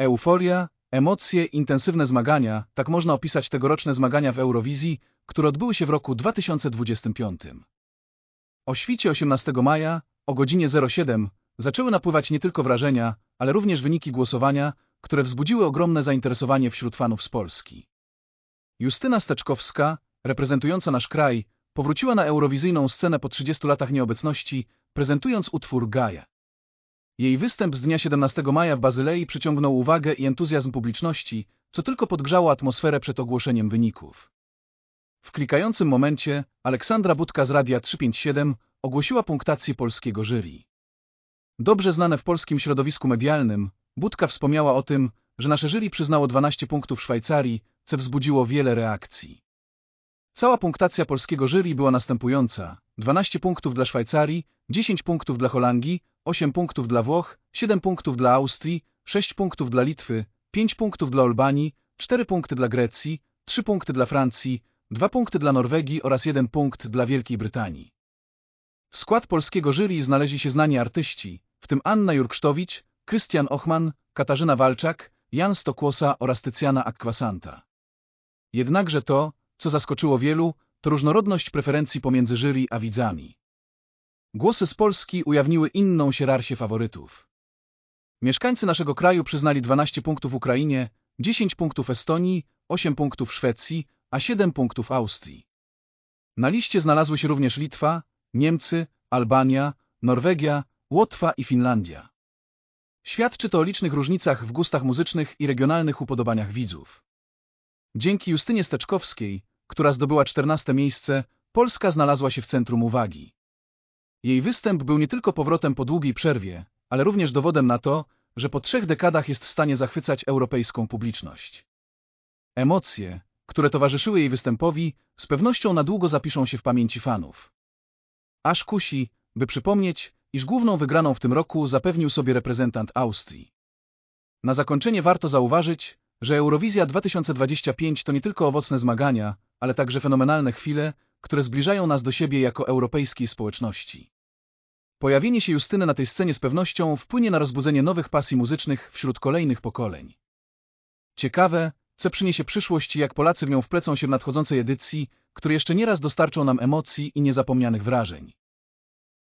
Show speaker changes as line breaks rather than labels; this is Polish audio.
Euforia, emocje, intensywne zmagania, tak można opisać tegoroczne zmagania w Eurowizji, które odbyły się w roku 2025. O świcie 18 maja, o godzinie 07, zaczęły napływać nie tylko wrażenia, ale również wyniki głosowania, które wzbudziły ogromne zainteresowanie wśród fanów z Polski. Justyna Steczkowska, reprezentująca nasz kraj, powróciła na eurowizyjną scenę po 30 latach nieobecności, prezentując utwór Gaia. Jej występ z dnia 17 maja w Bazylei przyciągnął uwagę i entuzjazm publiczności, co tylko podgrzało atmosferę przed ogłoszeniem wyników. W klikającym momencie Aleksandra Budka z Radia 357 ogłosiła punktację polskiego jury. Dobrze znane w polskim środowisku medialnym, Budka wspomniała o tym, że nasze jury przyznało 12 punktów Szwajcarii, co wzbudziło wiele reakcji. Cała punktacja polskiego jury była następująca. 12 punktów dla Szwajcarii, 10 punktów dla Holandii, 8 punktów dla Włoch, 7 punktów dla Austrii, 6 punktów dla Litwy, 5 punktów dla Albanii, 4 punkty dla Grecji, 3 punkty dla Francji, 2 punkty dla Norwegii oraz 1 punkt dla Wielkiej Brytanii. W skład polskiego jury znaleźli się znani artyści, w tym Anna Jurksztowicz, Krystian Ochman, Katarzyna Walczak, Jan Stokłosa oraz Tycjana Akwasanta. Jednakże to, co zaskoczyło wielu, to różnorodność preferencji pomiędzy jury a widzami. Głosy z Polski ujawniły inną sierarchię faworytów. Mieszkańcy naszego kraju przyznali 12 punktów Ukrainie, 10 punktów Estonii, 8 punktów Szwecji, a 7 punktów Austrii. Na liście znalazły się również Litwa, Niemcy, Albania, Norwegia, Łotwa i Finlandia. Świadczy to o licznych różnicach w gustach muzycznych i regionalnych upodobaniach widzów. Dzięki Justynie Steczkowskiej, która zdobyła 14 miejsce, Polska znalazła się w centrum uwagi. Jej występ był nie tylko powrotem po długiej przerwie, ale również dowodem na to, że po trzech dekadach jest w stanie zachwycać europejską publiczność. Emocje, które towarzyszyły jej występowi, z pewnością na długo zapiszą się w pamięci fanów. Aż kusi, by przypomnieć, iż główną wygraną w tym roku zapewnił sobie reprezentant Austrii. Na zakończenie warto zauważyć, że Eurowizja 2025 to nie tylko owocne zmagania, ale także fenomenalne chwile, które zbliżają nas do siebie jako europejskiej społeczności. Pojawienie się Justyny na tej scenie z pewnością wpłynie na rozbudzenie nowych pasji muzycznych wśród kolejnych pokoleń. Ciekawe, co przyniesie przyszłość i jak Polacy w nią wplecą się w nadchodzącej edycji, które jeszcze nieraz dostarczą nam emocji i niezapomnianych wrażeń.